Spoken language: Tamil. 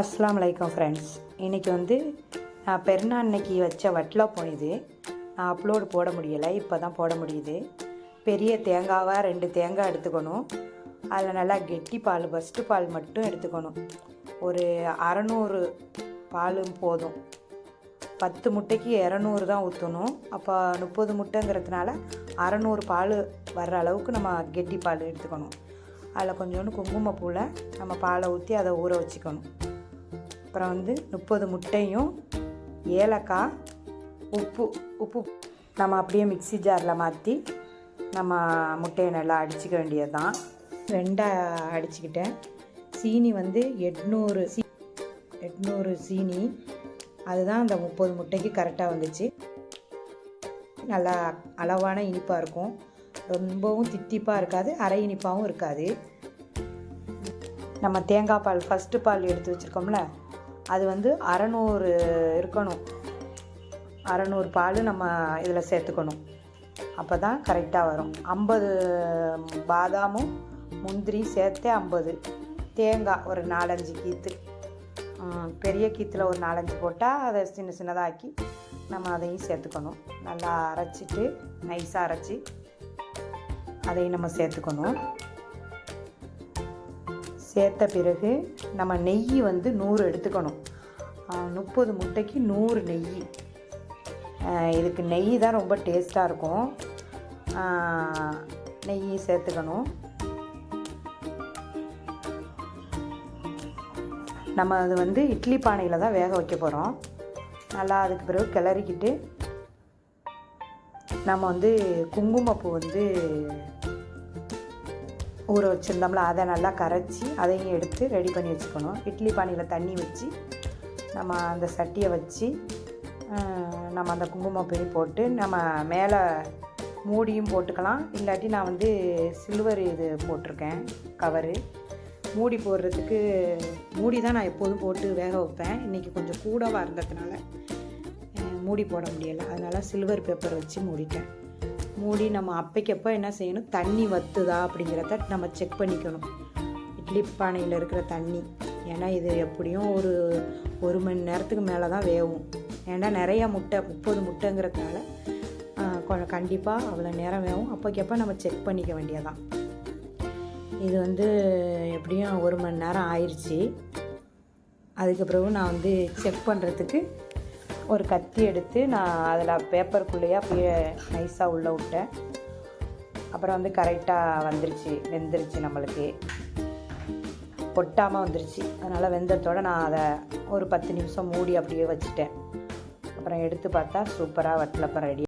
அஸ்லாம் அலைக்கும் ஃப்ரெண்ட்ஸ் இன்றைக்கி வந்து நான் பெருநா அன்னைக்கு வச்ச வட்டலாக இது நான் அப்லோடு போட முடியலை இப்போ தான் போட முடியுது. பெரிய தேங்காவாக ரெண்டு தேங்காய் எடுத்துக்கணும். அதில் நல்லா கெட்டி பால் ஃபஸ்ட்டு பால் மட்டும் எடுத்துக்கணும். ஒரு அறநூறு பாலும் போதும். பத்து முட்டைக்கு இரநூறு தான் ஊற்றணும் அப்போ முப்பது முட்டைங்கிறதுனால அறநூறு பால் வர்ற அளவுக்கு நம்ம கெட்டி பால் எடுத்துக்கணும். அதில் கொஞ்சோண்டு குங்குமப்பூவில் நம்ம பாலை ஊற்றி அதை ஊற வச்சுக்கணும். அப்புறம் வந்து முப்பது முட்டையும் ஏலக்காய் உப்பு உப்பு நம்ம அப்படியே மிக்ஸி ஜாரில் மாற்றி நம்ம முட்டையை நல்லா அடிச்சுக்க வேண்டியது தான் ரெண்டாக அடிச்சுக்கிட்டேன். சீனி வந்து எட்நூறு சீ எட்நூறு சீனி. அதுதான் அந்த முப்பது முட்டைக்கு கரெக்டாக வந்துச்சு. நல்லா அளவான இனிப்பாக இருக்கும். ரொம்பவும் தித்திப்பாக இருக்காது அரை இனிப்பாகவும் இருக்காது. நம்ம தேங்காய் பால் ஃபஸ்ட்டு பால் எடுத்து வச்சுருக்கோம்ல அது வந்து அறநூறு இருக்கணும். அறநூறு பால் நம்ம இதில் சேர்த்துக்கணும். அப்போ தான் கரெக்டாக வரும். ஐம்பது பாதாமும் முந்திரி சேர்த்தே ஐம்பது. தேங்காய் ஒரு நாலஞ்சு கீத்து. பெரிய கீத்தில் ஒரு நாலஞ்சு போட்டால் அதை சின்ன சின்னதாக்கி நம்ம அதையும் சேர்த்துக்கணும். நல்லா அரைச்சிட்டு நைஸாக அரைச்சி அதையும் நம்ம சேர்த்துக்கணும். சேர்த்த பிறகு நம்ம நெய் வந்து நூறு எடுத்துக்கணும். முப்பது முட்டைக்கு நூறு நெய். இதுக்கு நெய் தான் ரொம்ப டேஸ்ட்டாக இருக்கும். நெய் சேர்த்துக்கணும். நம்ம அது வந்து இட்லி பானையில் தான் வேக வைக்க போகிறோம் நல்லா அதுக்கு பிறகு கிளறிக்கிட்டு நம்ம வந்து குங்குமப்பூ வந்து ஊற வச்சுருந்தோம்ல அதை நல்லா கரைச்சி அதையும் எடுத்து ரெடி பண்ணி வச்சுக்கணும். இட்லி பானையில் தண்ணி வச்சு நம்ம அந்த சட்டியை வச்சு நம்ம அந்த குங்குமப்பூ போட்டு நம்ம மேலே மூடியும் போட்டுக்கலாம். இல்லாட்டி நான் வந்து சில்வர் இது போட்டிருக்கேன் கவரு. மூடி போடுறதுக்கு மூடி தான் நான் எப்போதும் போட்டு வேக வைப்பேன். இன்றைக்கி கொஞ்சம் கூடவாக இருந்ததுனால மூடி போட முடியலை. அதனால் சில்வர் பேப்பர் வச்சு மூடிட்டேன். மூடி நம்ம அப்பைக்கப்போ என்ன செய்யணும்? தண்ணி வத்துதா அப்படிங்கிறத நம்ம செக் பண்ணிக்கணும். இட்லி பானையில் இருக்கிற தண்ணி. ஏன்னா இது எப்படியும் ஒரு ஒரு மணி நேரத்துக்கு மேலே தான் வேகும் ஏன்னா நிறையா முட்டை முப்பது முட்டைங்கிறதுனால கொ- கண்டிப்பாக அவ்வளோ நேரம் வேகும் அப்போக்கப்போ நம்ம செக் பண்ணிக்க வேண்டியதான் இது வந்து எப்படியும் ஒரு மணி நேரம் ஆயிடுச்சு அதுக்கு பிறகு நான் வந்து செக் பண்ணுறதுக்கு ஒரு கத்தி எடுத்து நான் அதில் பேப்பருக்குள்ளேயே அப்படியே நைஸாக உள்ளே விட்டேன். அப்புறம் வந்து கரெக்டாக வந்துருச்சு வெந்துருச்சு நம்மளுக்கு. பொட்டாமல் வந்துருச்சு. அதனால் வெந்ததோட நான் அதை ஒரு பத்து நிமிஷம் மூடி அப்படியே வச்சுட்டேன். அப்புறம் எடுத்து பார்த்தா சூப்பராக வட்டலப்பம் ரெடி